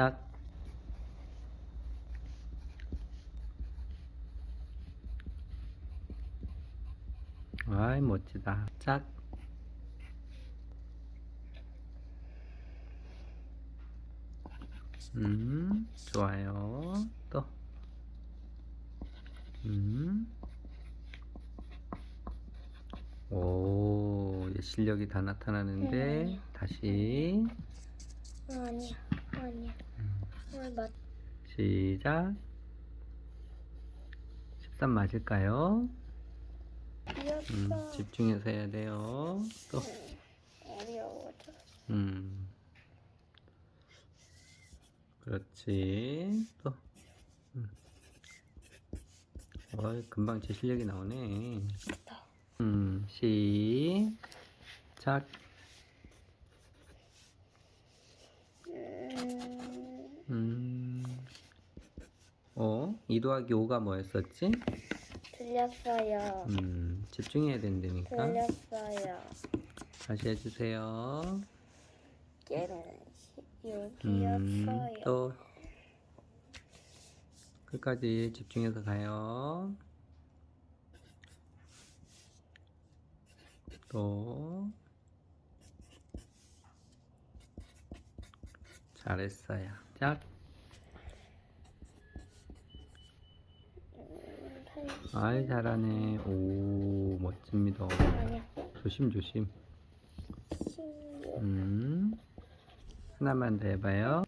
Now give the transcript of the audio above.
짝. 아이, 멋지다. 짝. 음, 좋아요. 또. 음. 오, 이제 실력이 다 나타나는데, 음. 다시. 아니야, 아니야. 어, 맞. 시작. 13 맞을까요? 음, 귀엽다. 집중해서 해야 돼요. 또, 어려워져. 음. 그렇지. 또, 음. 어이, 금방 제 실력이 나오네. 음, 시작. 음, 음, 어? 2 더하기 5가 뭐였었지? 들렸어요. 음, 집중해야 된다니까. 들렸어요. 다시 해주세요. 깨는 음, 여기였어요. 또 끝까지 집중해서 가요. 또 잘했어요. 짝. 아이 잘하네. 오 멋집니다. 조심 조심. 음 하나만 더 해봐요.